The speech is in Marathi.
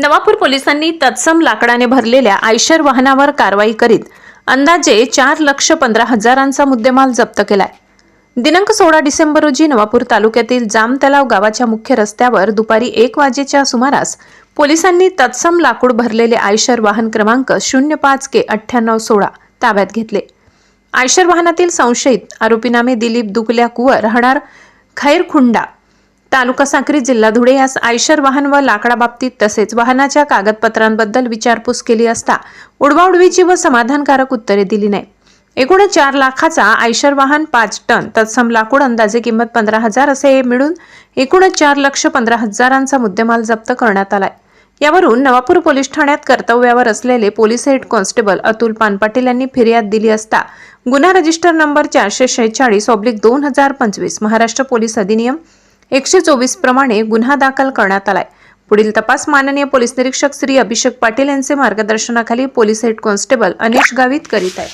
नवापूर पोलिसांनी तत्सम लाकडाने भरलेल्या आयशर वाहनावर कारवाई करीत अंदाजे चार लक्ष पंधरा हजारांचा मुद्देमाल जप्त केलाय. दिनांक सोळा डिसेंबर रोजी नवापूर तालुक्यातील जाम तलाव गावाच्या मुख्य रस्त्यावर दुपारी एक वाजेच्या सुमारास पोलिसांनी तत्सम लाकूड भरलेले आयशर वाहन क्रमांक शून्य पाच के अठ्ठ्याण्णव सोळा ताब्यात घेतले. आयशर वाहनातील संशयित आरोपीनामे दिलीप दुगल्या कुवर राहणार खैरखुंडा तालुका साक्री जिल्हा धुळे यास आयशर वाहन व लाकडाबाबतीत तसेच वाहनाच्या कागदपत्रांबद्दल विचारपूस केली असता उडवाउडवीची व समाधानकारक उत्तरे दिली नाही. एकूण चार लाखाचा आयशर वाहन पाच टन तत्सम लाकूड अंदाजे किंमत पंधरा हजार असे मिळून एकूण चार लक्ष पंधरा हजारांचा मुद्देमाल जप्त करण्यात आलाय. यावरून नवापूर पोलीस ठाण्यात कर्तव्यावर असलेले police head constable Atul Panpatil यांनी फिर्याद दिली असता गुन्हा रजिस्टर नंबर चारशे शेहेचाळीस ऑब्लिक दोन हजार पंचवीस महाराष्ट्र पोलीस अधिनियम एकशे चोवीस प्रमाणे गुन्हा दाखल करण्यात आलाय. पुढील तपास माननीय पोलीस निरीक्षक श्री अभिषेक पाटील यांचे मार्गदर्शनाखाली police head constable Anish Gavit करीत आहे.